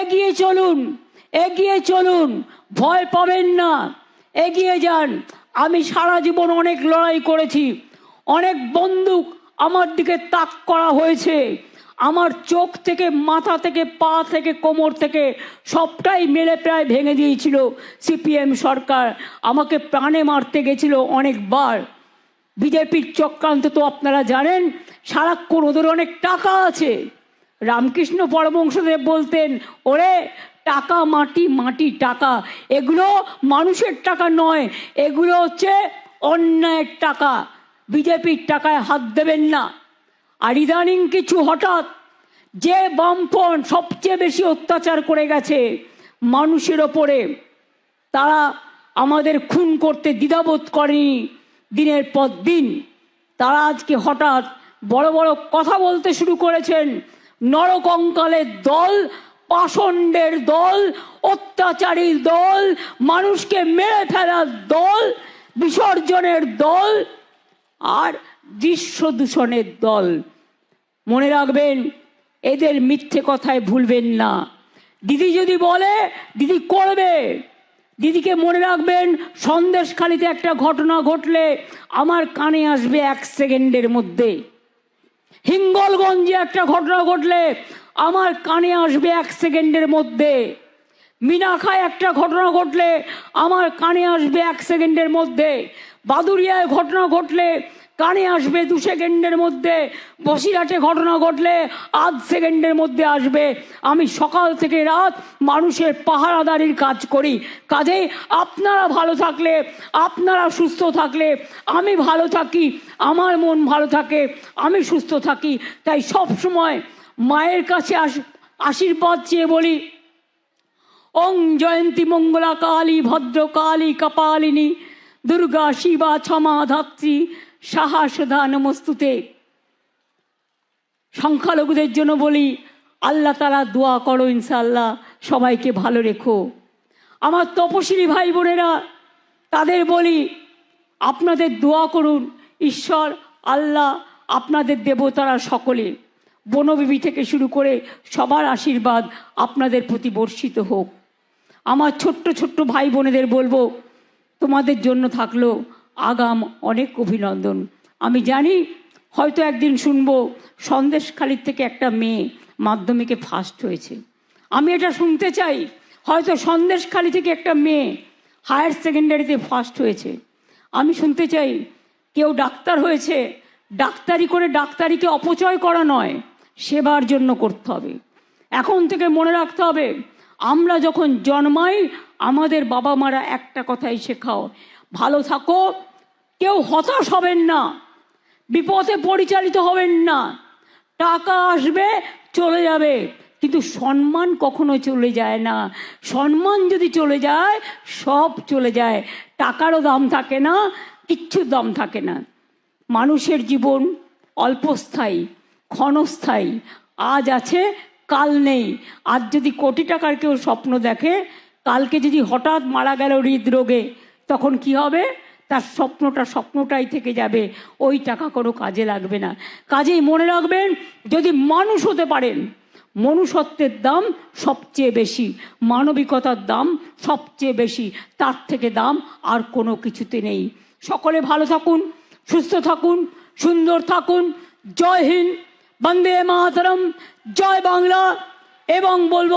এগিয়ে চলুন এগিয়ে চলুন, ভয় পাবেন না। এগিয়ে যান। আমি সারা জীবন অনেক লড়াই করেছি। অনেক বন্দুক আমার দিকে তাক করা হয়েছে। আমার চোখ থেকে, মাথা থেকে, পা থেকে, কোমর থেকে সবটাই মেলে প্রায় ভেঙে দিয়েছিল সিপিএম সরকার। আমাকে প্রাণে মারতে গেছিল অনেকবার। বিজেপির চক্রান্ত তো আপনারা জানেন, সারাক্ষণ ওদের অনেক টাকা আছে। রামকৃষ্ণ পরমংশদেব বলতেন, ওরে, টাকা, মাটি মাটি, টাকা, এগুলো মানুষের টাকা নয়, এগুলো হচ্ছে অন্যায়ের টাকা, বিজেপির টাকায় হাত দেবেন না। আর ইদানিং কিছু হঠাৎ যে বামপন সবচেয়ে বেশি অত্যাচার করে গেছে মানুষের ওপরে, তারা আমাদের খুন করতে দ্বিধাবোধ করেনি দিনের পর দিন। তারা আজকে হঠাৎ বড় বড় কথা বলতে শুরু করেছেন নরকঙ্কালের দল, পাষণ্ডের দল অত্যাচারীর দল, মানুষকে মেরে ফেলার দল, বিসর্জনের দল আর দৃশ্য দূষণের দল। মনে রাখবেন, এদের মিথ্যে কথায় ভুলবেন না। দিদি যদি বলে, দিদি করবে। দিদিকে মনে রাখবেন, সন্দেশখালিতে একটা ঘটনা ঘটলে আমার কানে আসবে এক সেকেন্ডের মধ্যে। হিঙ্গলগঞ্জে একটা ঘটনা ঘটলে আমার কানে আসবে এক সেকেন্ডের মধ্যে। মিনাখায় একটা ঘটনা ঘটলে আমার কানে আসবে এক সেকেন্ডের মধ্যে। বাদুরিয়ায় ঘটনা ঘটলে কানে আসবে দু সেকেন্ডের মধ্যে। বসিরহাটে ঘটনা ঘটলে আধ সেকেন্ডের মধ্যে আসবে। আমি সকাল থেকে রাত মানুষের পাহারাদারির কাজ করি। কাজেই আপনারা ভালো থাকলে, আপনারা সুস্থ থাকলে, আমি ভালো থাকি, আমার মন ভালো থাকে, আমি সুস্থ থাকি। তাই সব সময় মায়ের কাছে আস আশীর্বাদ চেয়ে বলি, ওং জয়ন্তী মঙ্গলা কালী ভদ্র কালী কপালিনী দুর্গা শিবা ক্ষমা ধাত্রী সাহা সুধা নমস্তুতে সংখ্যালঘুদের জন্য বলি, আল্লাহ তারা দোয়া করো ইনশাল্লাহ সবাইকে ভালো রেখো। আমার তপশিলি ভাই বোনেরা, তাদের বলি, আপনাদের দোয়া করুন, ঈশ্বর, আল্লাহ আপনাদের দেবতারা সকলে বনবিবি থেকে শুরু করে সবার আশীর্বাদ আপনাদের প্রতি বর্ষিত হোক। আমার ছোট্ট ছোট্ট ভাই বোনেদের বলব তোমাদের জন্য থাকল আগাম অনেক অভিনন্দন। আমি জানি হয়তো একদিন শুনব সন্দেশখালির থেকে একটা মেয়ে মাধ্যমিকে ফার্স্ট হয়েছে। আমি এটা শুনতে চাই, হয়তো সন্দেশখালি থেকে একটা মেয়ে হায়ার সেকেন্ডারিতে ফার্স্ট হয়েছে। আমি শুনতে চাই, কেউ ডাক্তার হয়েছে, ডাক্তারি করে ডাক্তারিকে অপচয় করা নয়, সেবার জন্য করতে হবে। এখন থেকে মনে রাখতে হবে আমরা যখন জন্মাই, আমাদের বাবা মারা একটা কথাই শেখাও, ভালো থাকো, কেউ হতাশ হবেন না, বিপদে পরিচালিত হবেন না, টাকা আসবে, চলে যাবে। কিন্তু সম্মান কখনো চলে যায় না। সম্মান যদি চলে যায়, সব চলে যায়। টাকারও দাম থাকে না, কিচ্ছুর দাম থাকে না। মানুষের জীবন অল্পস্থায়ী, ক্ষণস্থায়ী, আজ আছে কাল নেই। আজ যদি কোটি টাকার কেউ স্বপ্ন দেখে, কালকে যদি হঠাৎ মারা গেল হৃদরোগে, তখন কি হবে? তার স্বপ্নটা স্বপ্নটাই থেকে যাবে। ওই টাকা কোনো কাজে লাগবে না। কাজেই মনে রাখবেন, যদি মানুষ হতে পারেন, মনুষ্যত্বের দাম সবচেয়ে বেশি, মানবিকতার দাম সবচেয়ে বেশি, তার থেকে দাম আর কোনো কিছুতে নেই। সকলে ভালো থাকুন, সুস্থ থাকুন, সুন্দর থাকুন, জয় হিন্দ। বন্দে মাতরম, জয় বাংলা এবং বলব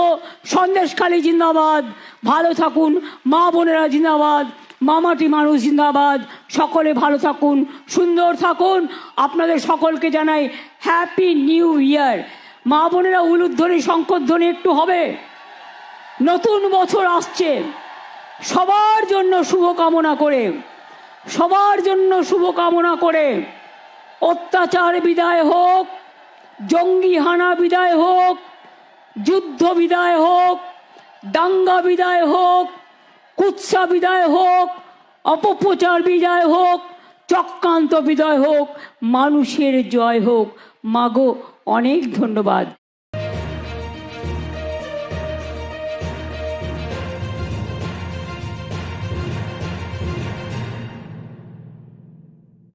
সন্দেশখালী জিন্দাবাদ। ভালো থাকুন, মা বোনেরা জিন্দাবাদ, মামাটি মানুষ জিন্দাবাদ। সকলে ভালো থাকুন, সুন্দর থাকুন। আপনাদের সকলকে জানাই হ্যাপি নিউ ইয়ার মা বোনেরা উলুধ্বনি, শঙ্করধ্বনি একটু হবে। নতুন বছর আসছে। সবার জন্য শুভকামনা করে, সবার জন্য শুভকামনা করে অত্যাচার বিদায় হোক। জঙ্গি হানা বিদায় হোক, যুদ্ধ বিদায় হোক, দাঙ্গা বিদায় হোক, কুৎসা বিদায় হোক, অপপ্রচার বিদায় হোক, চক্রান্ত বিদায় হোক, মানুষের জয় হোক। মাগো, অনেক ধন্যবাদ।